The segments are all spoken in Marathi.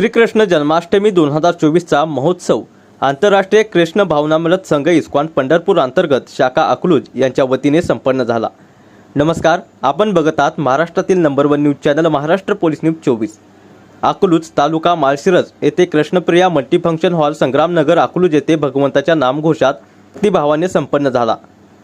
श्रीकृष्ण जन्माष्टमी दोन हजार चोवीसचा महोत्सव. आंतरराष्ट्रीय कृष्ण भावनामृत संघ इस्कॉन पंढरपूर अंतर्गत शाखा अकलूज यांच्या वतीने संपन्न झाला. नमस्कार आपण बघत आहात महाराष्ट्रातील number one news channel Maharashtra police news चोवीस. अकलूज तालुका माळशिरस येथे कृष्णप्रिया मल्टीफंक्शन हॉल संग्रामनगर अकलूज येथे भगवंताच्या नामघोषात भावाने संपन्न झाला.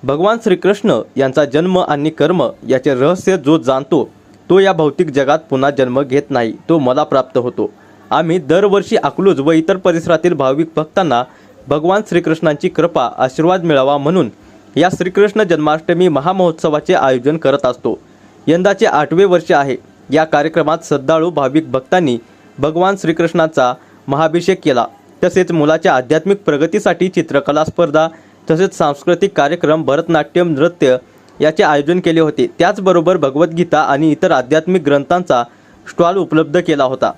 भगवान श्रीकृष्ण यांचा जन्म आणि कर्म याचे रहस्य जो जाणतो तो या भौतिक जगात पुन्हा जन्म घेत नाही तो मला प्राप्त होतो. आम्ही दरवर्षी अकलूज व इतर परिसरातील भाविक भक्तांना भगवान श्रीकृष्णांची कृपा आशीर्वाद मिळावा म्हणून या श्रीकृष्ण जन्माष्टमी महामहोत्सवाचे आयोजन करत असतो. यंदाचे आठवे वर्ष आहे. या कार्यक्रमात श्रद्धाळू भाविक भक्तांनी भगवान श्रीकृष्णाचा महाभिषेक केला. तसेच मुलाच्या आध्यात्मिक प्रगतीसाठी चित्रकला स्पर्धा तसेच सांस्कृतिक कार्यक्रम भरतनाट्यम नृत्य याचे आयोजन केले होते. त्याचबरोबर भगवद्गीता आणि इतर आध्यात्मिक ग्रंथांचा स्टॉल उपलब्ध केला होता.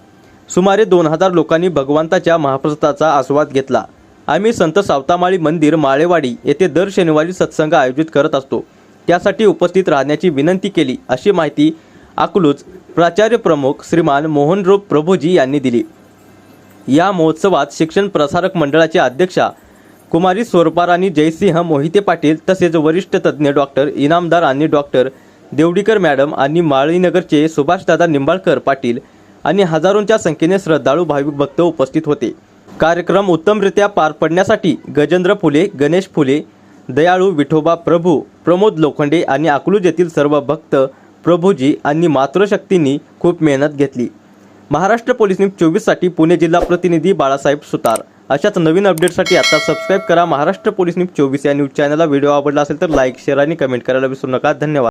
सुमारे दोन हजार लोकांनी भगवंताच्या महाप्रसादाचा आस्वाद घेतला. आम्ही संत सावतामाळी मंदिर माळेवाडी येथे दर शनिवारी सत्संग आयोजित करत असतो. त्यासाठी उपस्थित राहण्याची विनंती केली अशी माहिती अकलूज प्राचार्य प्रमुख श्रीमान मोहनरूप प्रभूजी यांनी दिली. या महोत्सवात शिक्षण प्रसारक मंडळाचे अध्यक्षा कुमारी स्वरूपाराणी जयसिंह मोहिते पाटील तसेच वरिष्ठ तज्ज्ञ डॉक्टर इनामदार आणि डॉक्टर देवडीकर मॅडम आणि माळीनगरचे सुभाषदादा निंबाळकर पाटील आणि हजारोंच्या संख्येने श्रद्धाळू भाविक भक्त उपस्थित होते. कार्यक्रम उत्तमरित्या पार पडण्यासाठी गजेंद्र फुले गणेश फुले दयाळू विठोबा प्रभू प्रमोद लोखंडे आणि अकलूज येथील सर्व भक्त प्रभूजी आणि मातृशक्तींनी खूप मेहनत घेतली. महाराष्ट्र पोलीस न्यूज चोवीससाठी पुणे जिल्हा प्रतिनिधी बाळासाहेब सुतार. अशाच नवीन अपडेटसाठी आता सबस्क्राईब करा महाराष्ट्र पोलीस न्यूज चोवीस या न्यूज चॅनलला. व्हिडिओ आवडला असेल तर लाईक शेअर आणि कमेंट करायला विसरू नका. धन्यवाद.